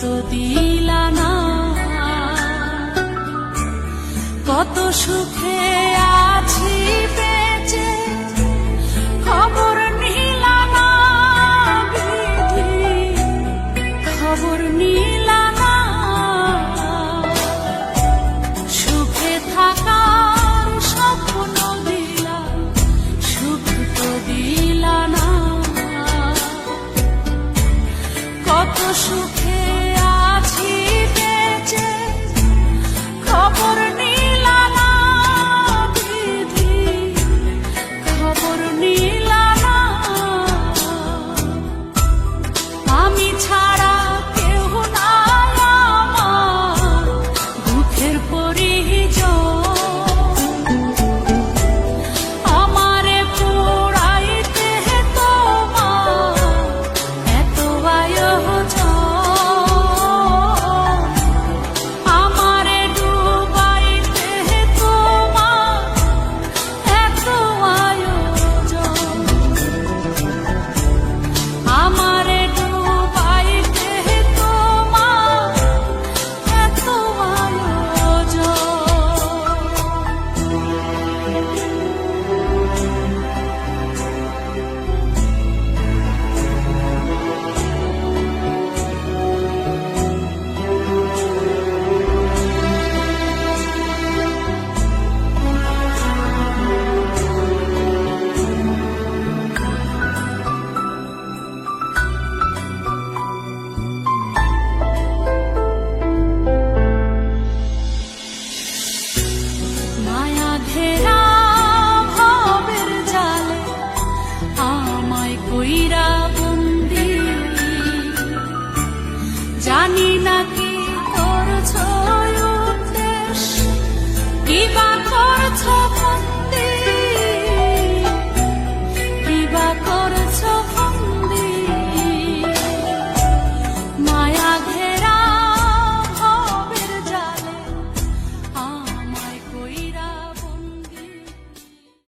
তো দিলা না কত সুখে আছি বেঁচে। কইরা বন্দি। জানি না কি করছ।